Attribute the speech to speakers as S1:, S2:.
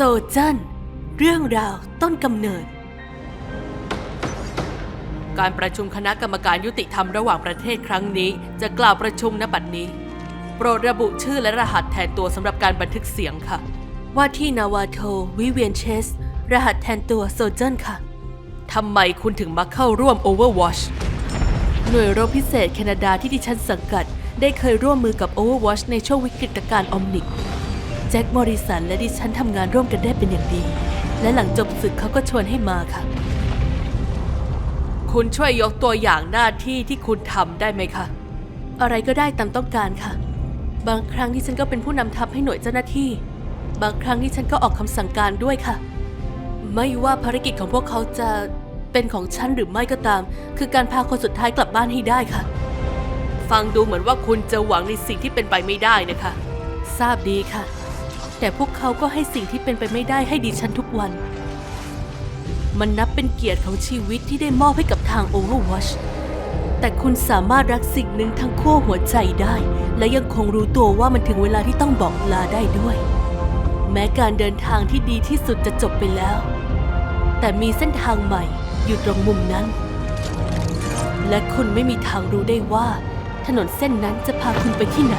S1: เจนเรื่องราวต้นกำเนิด การประชุมคณะกรรมการยุติธรรมระหว่างประเทศครั้งนี้ จะกล่าวประชุมณบัดนี้ โปรดระบุชื่อและรหัสแทนตัวสำหรับการบันทึกเสียงค่ะ ว่าที่นาวาโทวิเวียนเชส รหัสแทนตัวโซเจนค่ะทำไมคุณถึงมาเข้าร่วม Overwatch หน่วยรบพิเศษแคนาดาที่ดิฉันสังกัด ได้เคยร่วมมือกับ Overwatch ในช่วงวิกฤตการณ์ออมนิก แจ็คมอริสันและดิฉันทำงานร่วมกันได้เป็นอย่างดี และหลังจบศึกเขาก็ชวนให้มาค่ะ คุณช่วยยกตัวอย่างหน้าที่ที่คุณทำได้ไหมคะ อะไรก็ได้ตามต้องการค่ะ บางครั้งที่ฉันก็เป็นผู้นำทัพให้หน่วยเจ้าหน้าที่ บางครั้งที่ฉันก็ออกคำสั่งการด้วยค่ะ ไม่ว่าภารกิจของพวกเขาจะเป็นของฉันหรือไม่ก็ตาม คือการพาคนสุดท้ายกลับบ้านให้ได้ค่ะ ฟังดูเหมือนว่าคุณจะหวังในสิ่งที่เป็นไปไม่ได้นะคะ ทราบดีค่ะ แต่พวกเขาก็ให้สิ่งที่เป็นไปไม่ได้ให้ดิฉันทุกวัน มันนับเป็นเกียรติของชีวิตที่ได้มอบให้กับทาง Overwatch แต่คุณสามารถรักสิ่งหนึ่งทั้งขั้วหัวใจได้ และยังคงรู้ตัวว่ามันถึงเวลาที่ต้องบอกลาได้ด้วย แม้การเดินทางที่ดีที่สุดจะจบไปแล้ว แต่มีเส้นทางใหม่อยู่ตรงมุมนั้น และคุณไม่มีทางรู้ได้ว่า ถนนเส้นนั้นจะพาคุณไปที่ไหน